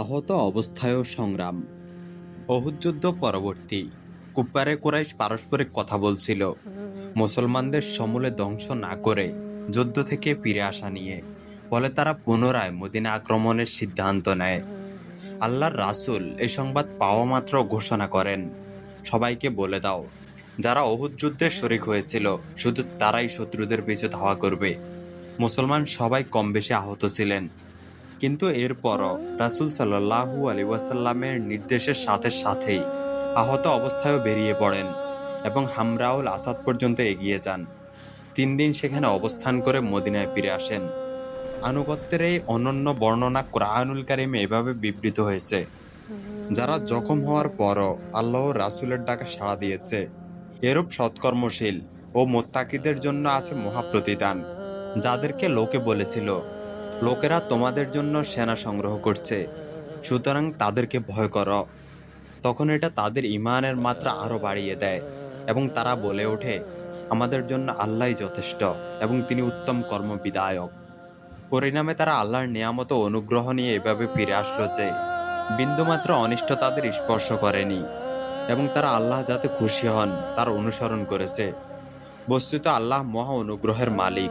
আহত অবস্থায়ও সংগ্রাম। অহুদ যুদ্ধ পরবর্তী কুপ্পারে কোরাইশ পারস্পরিক কথা বলছিল, মুসলমানদের সমূলে ধ্বংস না করে যুদ্ধ থেকে ফিরে আসা নিয়ে, ফলে তারা পুনরায় মদিনা আক্রমণের সিদ্ধান্ত নেয়। আল্লাহর রাসূল এই সংবাদ পাওয়া মাত্র ঘোষণা করেন, সবাইকে বলে দাও, যারা অহুদ যুদ্ধে শরিক হয়েছিল, শুধু তারাই শত্রুদের পিছু ধাওয়া করবে। মুসলমান সবাই কম বেশি আহত ছিলেন। কিন্তু এরপরও রাসূল সাল্লাহু আলী ওয়াসাল্লামের নির্দেশের সাথে সাথেই আহত অবস্থায়ও বেরিয়ে পড়েন এবং হামরাউল আসাদ পর্যন্ত এগিয়ে যান। তিন দিন সেখানে অবস্থান করে মদিনায় ফিরে আসেন। আনুগত্যের এই অনন্য বর্ণনা কোরআনুল কারিমে এভাবে বিবৃত হয়েছে, যারা জখম হওয়ার পরও আল্লাহ রাসূলের ডাকে সাড়া দিয়েছে। এরূপ সৎকর্মশীল ও মোত্তাকিদের জন্য আছে মহাপ্রতিদান, যাদেরকে লোকে বলেছিল লোকেরা তোমাদের জন্য সেনা সংগ্রহ করছে। সুতরাং তাদেরকে ভয় করো। তখন এটা তাদের ইমানের মাত্রা আরও বাড়িয়ে দেয় এবং তারা বলে ওঠে, আমাদের জন্য আল্লাহই যথেষ্ট এবং তিনি উত্তম কর্মবিদায়ক পরিণামে তারা আল্লাহর নিয়ামত অনুগ্রহ নিয়ে এভাবে ফিরে আসলো যে, বিন্দুমাত্র অনিষ্ট তাদের স্পর্শ করেনি এবং তারা আল্লাহ যাতে খুশি হন, তার অনুসরণ করেছে। বস্তুত আল্লাহ মহা অনুগ্রহের মালিক।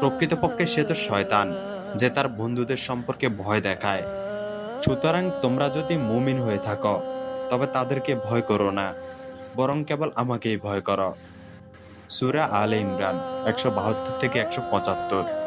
প্রকৃতপক্ষে সে তো শয়তান। যে তার বন্ধুদের সম্পর্কে ভয় দেখায়। সুতরাং তোমরা যদি মুমিন হয়ে থাকো, তবে তাদেরকে ভয় করো না, বরং কেবল আমাকেই ভয় করো। সুরা আলে ইমরান, একশো বাহাত্তর থেকে একশো পঁচাত্তর।